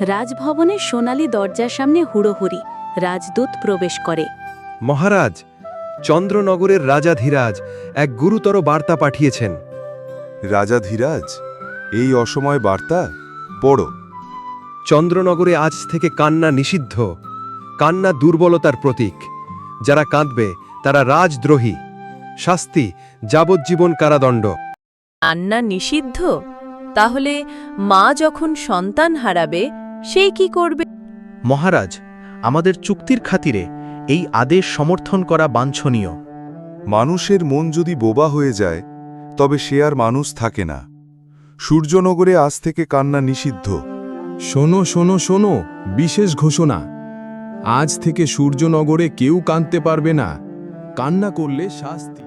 রাজভবনের সোনালী দরজার সামনে হুড়োহুড়ি রাজদূত প্রবেশ করে। মহারাজ চন্দ্রনগরের রাজা ধীরাজ এক গুরুতর বার্তা পাঠিয়েছেন। রাজা ধীরাজ এই অসময় বার্তা? পড়ো। চন্দ্রনগরে আজ থেকে কান্না নিষিদ্ধ। কান্না দুর্বলতার প্রতীক। যারা কাঁদবে তারা রাজদ্রোহী। শাস্তি যাবজ্জীবন কারাদণ্ড। কান্না নিষিদ্ধ? তাহলে মা যখন সন্তান হারাবে সেই কি করবে? মহারাজ আমাদের চুক্তির খাতিরে এই আদেশ সমর্থন করা বাঞ্ছনীয়। মানুষের মন যদি বোবা হয়ে যায় তবে সে আর মানুষ থাকে না। সূর্যনগরে আজ থেকে কান্না নিষিদ্ধ। শোনো শোনো শোনো বিশেষ ঘোষণা। আজ থেকে সূর্যনগরে কেউ কাঁদতে পারবে না। কান্না করলে শাস্তি।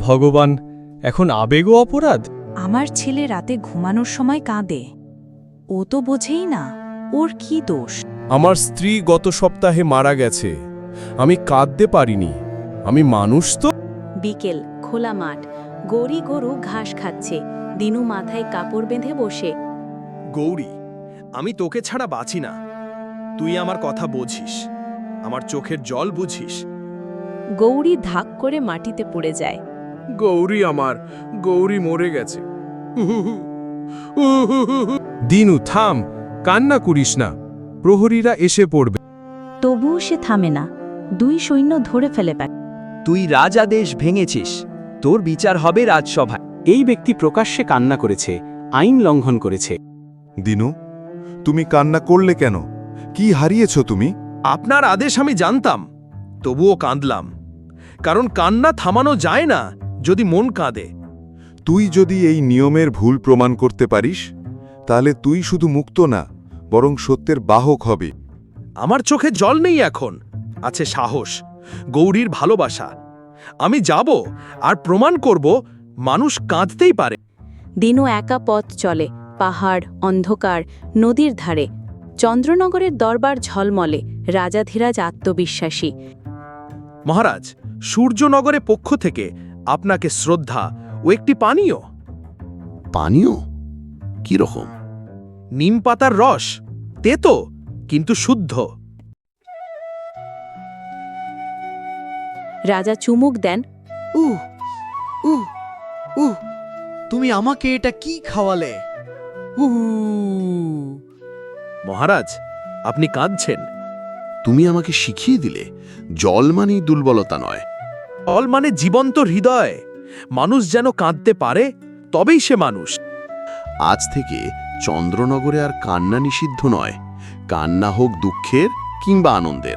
ভগবান এখন আবেগও অপরাধ? আমার ছেলে রাতে ঘুমানোর সময় কাঁদে। ও তো বোঝেই না। ওর কি দোষ? আমার স্ত্রী গত সপ্তাহে মারা গেছে। আমি কাঁদতে পারিনি। আমি মানুষ তো? বিকেল খোলা মাঠ। গৌরী গরু ঘাস খাচ্ছে। দিনু মাথায় কাপড় বেঁধে বসে। গৌরী আমি তোকে ছাড়া বাঁচি না। তুই আমার কথা বোঝিস। আমার চোখের জল বুঝিস। গৌরী ধাক করে মাটিতে পড়ে যায়। গৌরী আমার গৌরী মরে গেছে। দিনু থাম। কান্না করিস না প্রহরীরা এসে পড়বে। তবুও সে থামে না দুই সৈন্য ধরে ফেলে পায়। তুই রাজাদেশ ভেঙেছিস তোর বিচার হবে রাজসভায়। এই ব্যক্তি প্রকাশ্যে কান্না করেছে আইন লঙ্ঘন করেছে। দিনু তুমি কান্না করলে কেন? কি হারিয়েছ তুমি? আপনার আদেশ আমি জানতাম তবুও কাঁদলাম। কারণ কান্না থামানো যায় না যদি মন কাঁদে। তুই যদি এই নিয়মের ভুল প্রমাণ করতে পারিস তাহলে তুই শুধু মুক্ত না বরং সত্যের বাহক হবে। আমার চোখে জল নেই এখন। আছে সাহস গৌরীর ভালোবাসা। আমি যাব আর প্রমাণ করব মানুষ কাঁদতেই পারে। দিনু একা পথ চলে পাহাড় অন্ধকার নদীর ধারে। চন্দ্রনগরের দরবার ঝলমলে রাজাধীরাজ আত্মবিশ্বাসী। মহারাজ সূর্যনগরে পক্ষ থেকে আপনাকে শ্রদ্ধা ও একটি পানীয়। পানীয়? কি রকম নিম পাতার রস তেতো কিন্তু শুদ্ধ। রাজা চুমুক দেন উহ উহ উহ তুমি আমাকে এটা কি খাওয়ালে? উহু। মহারাজ আপনি কাঁদছেন। তুমি আমাকে শিখিয়ে দিলে জল মানেই দুর্বলতা নয়। অল মানে জীবন্ত হৃদয়। মানুষ যেন কাঁদতে পারে তবেই সে মানুষ। আজ থেকে চন্দ্রনগরে আর কান্না নিষিদ্ধ নয়। কান্না হোক দুঃখের কিংবা আনন্দের।